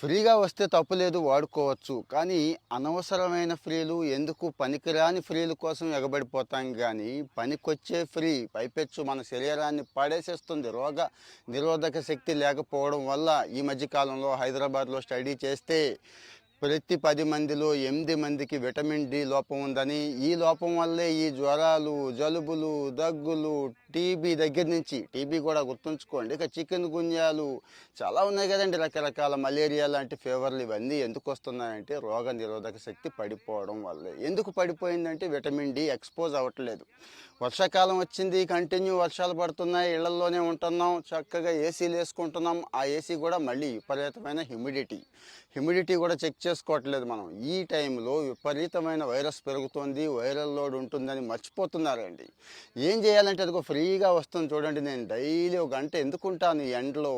ఫ్రీగా వస్తే తప్పులేదు వాడుకోవచ్చు. కానీ అనవసరమైన ఫ్రీలు ఎందుకు పనికిరాని ఫ్రీల కోసం ఎగబడిపోతాం కానీ పనికొచ్చే ఫ్రీ పైపెచ్చు మన శరీరాన్ని పడేసేస్తుంది. రోగ నిరోధక శక్తి లేకపోవడం వల్ల ఈ మధ్యకాలంలో హైదరాబాద్లో స్టడీ చేస్తే ప్రతి పది మందిలో ఎనిమిది మందికి విటమిన్ డి లోపం ఉందని ఈ లోపం వల్లే ఈ జ్వరాలు జలుబులు దగ్గులు టీబీ దగ్గర నుంచి టీబీ కూడా గుర్తుంచుకోండి. ఇక చికెన్ గుంజాలు చాలా ఉన్నాయి కదండి రకరకాల మలేరియా లాంటి ఫీవర్లు ఇవన్నీ ఎందుకు వస్తున్నాయంటే రోగ నిరోధక శక్తి పడిపోవడం వల్లే. ఎందుకు పడిపోయిందంటే విటమిన్ డి ఎక్స్పోజ్ అవ్వట్లేదు. వర్షాకాలం వచ్చింది కంటిన్యూ వర్షాలు పడుతున్నాయి ఇళ్ళలోనే ఉంటున్నాం చక్కగా ఏసీలు వేసుకుంటున్నాం. ఆ ఏసీ కూడా మళ్ళీ విపరీతమైన హ్యూమిడిటీ. హ్యూమిడిటీ కూడా చెక్ చేసుకోవట్లేదు మనం. ఈ టైంలో విపరీతమైన వైరస్ పెరుగుతోంది వైరల్ లోడ్ ఉంటుందని మర్చిపోతున్నారండి. ఏం చేయాలంటే అదిగో ఫ్రీగా వస్తుంది చూడండి నేను డైలీ ఒక గంట ఎందుకుంటాను ఈ ఎండలో?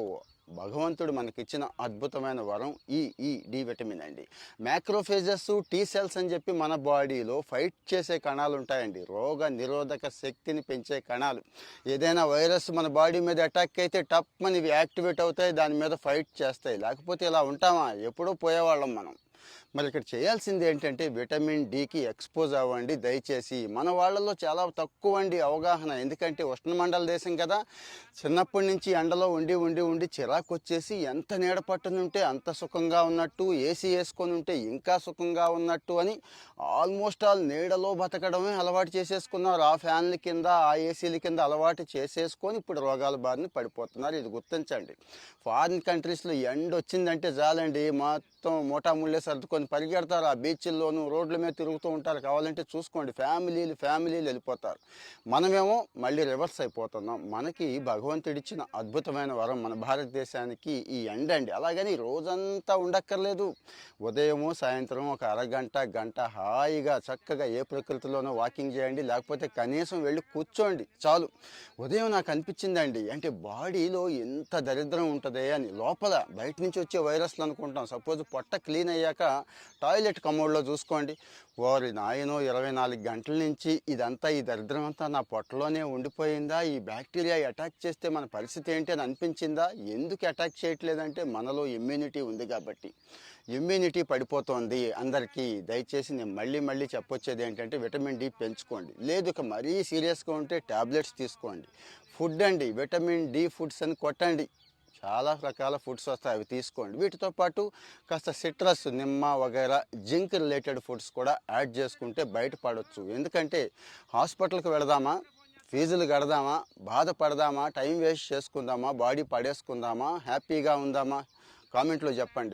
భగవంతుడు మనకిచ్చిన అద్భుతమైన వరం ఈ ఈ డి విటమిన్ అండి. మ్యాక్రోఫేజెస్ టీ సెల్స్ అని చెప్పి మన బాడీలో ఫైట్ చేసే కణాలు ఉంటాయండి రోగ నిరోధక శక్తిని పెంచే కణాలు. ఏదైనా వైరస్ మన బాడీ మీద అటాక్ అయితే టప్ అని యాక్టివేట్ అవుతాయి దాని మీద ఫైట్ చేస్తాయి. లేకపోతే ఇలా ఉంటామా? ఎప్పుడూ పోయేవాళ్ళం మనం. మరి ఇక్కడ చేయాల్సింది ఏంటంటే విటమిన్ డికి ఎక్స్పోజ్ అవ్వండి దయచేసి. మన వాళ్ళలో చాలా తక్కువ అండి అవగాహన. ఎందుకంటే ఉష్ణమండల దేశం కదా. చిన్నప్పటి నుంచి ఎండలో ఉండి ఉండి ఉండి చిరాకు వచ్చేసి ఎంత నీడ పట్టునుంటే అంత సుఖంగా ఉన్నట్టు ఏసీ వేసుకొని ఉంటే ఇంకా సుఖంగా ఉన్నట్టు అని ఆల్మోస్ట్ ఆల్ నీడలో బతకడమే అలవాటు చేసేసుకున్నారు. ఆ ఫ్యాన్ల కింద ఆ ఏసీల కింద అలవాటు చేసేసుకొని ఇప్పుడు రోగాల బారిన పడిపోతున్నారు. ఇది గుర్తించండి. ఫారిన్ కంట్రీస్లో ఎండ వచ్చిందంటే చాలండి. మొత్తం మోటా ముళ్ళే సర్దుకొని పరిగెడతారు. ఆ బీచ్ల్లోనూ రోడ్ల మీద తిరుగుతూ ఉంటారు. కావాలంటే చూసుకోండి. ఫ్యామిలీలు ఫ్యామిలీలు వెళ్ళిపోతారు. మనమేమో మళ్ళీ రివర్స్ అయిపోతున్నాం. మనకి భగవంతుడిచ్చిన అద్భుతమైన వరం మన భారతదేశానికి ఈ ఎండ అండి. అలాగని రోజంతా ఉండక్కర్లేదు. ఉదయము సాయంత్రం ఒక అరగంట గంట హాయిగా చక్కగా ఏ ప్రకృతిలోనో వాకింగ్ చేయండి. లేకపోతే కనీసం వెళ్ళి కూర్చోండి. చాలు. ఉదయం నాకు అనిపించిందండి. అంటే బాడీలో ఎంత దరిద్రం ఉంటుంది అని. లోపల బయట నుంచి వచ్చే వైరస్లు అనుకుంటాం. సపోజ్ పొట్ట క్లీన్ అయ్యాక టాయిలెట్ కమోడ్లో చూసుకోండి. ఓరి నాయనో ఇరవై నాలుగు గంటల నుంచి ఇదంతా ఈ దరిద్రం అంతా నా పొట్టలోనే ఉండిపోయిందా? ఈ బ్యాక్టీరియా అటాక్ చేస్తే మన పరిస్థితి ఏంటి అని అనిపించిందా? ఎందుకు అటాక్ చేయట్లేదంటే మనలో ఇమ్యూనిటీ ఉంది కాబట్టి. ఇమ్యూనిటీ పడిపోతోంది. అందరికీ దయచేసి నేను మళ్ళీ మళ్ళీ చెప్పొచ్చేది ఏంటంటే విటమిన్ డి పెంచుకోండి. లేదు ఇక మరీ సీరియస్గా ఉంటే ట్యాబ్లెట్స్ తీసుకోండి. ఫుడ్ అండి విటమిన్ డి ఫుడ్స్ అని కొట్టండి. చాలా రకాల ఫుడ్స్ వస్తాయి అవి తీసుకోండి. వీటితో పాటు కాస్త సిట్రస్ నిమ్మ వగైరా జింక్ రిలేటెడ్ ఫుడ్స్ కూడా యాడ్ చేసుకుంటే బయటపడవచ్చు ఎందుకంటే హాస్పిటల్కి వెళదామా ఫీజులు కడదామా బాధపడదామా టైం వేస్ట్ చేసుకుందామా బాడీ పడేసుకుందామా హ్యాపీగా ఉందామా? కామెంట్లో చెప్పండి.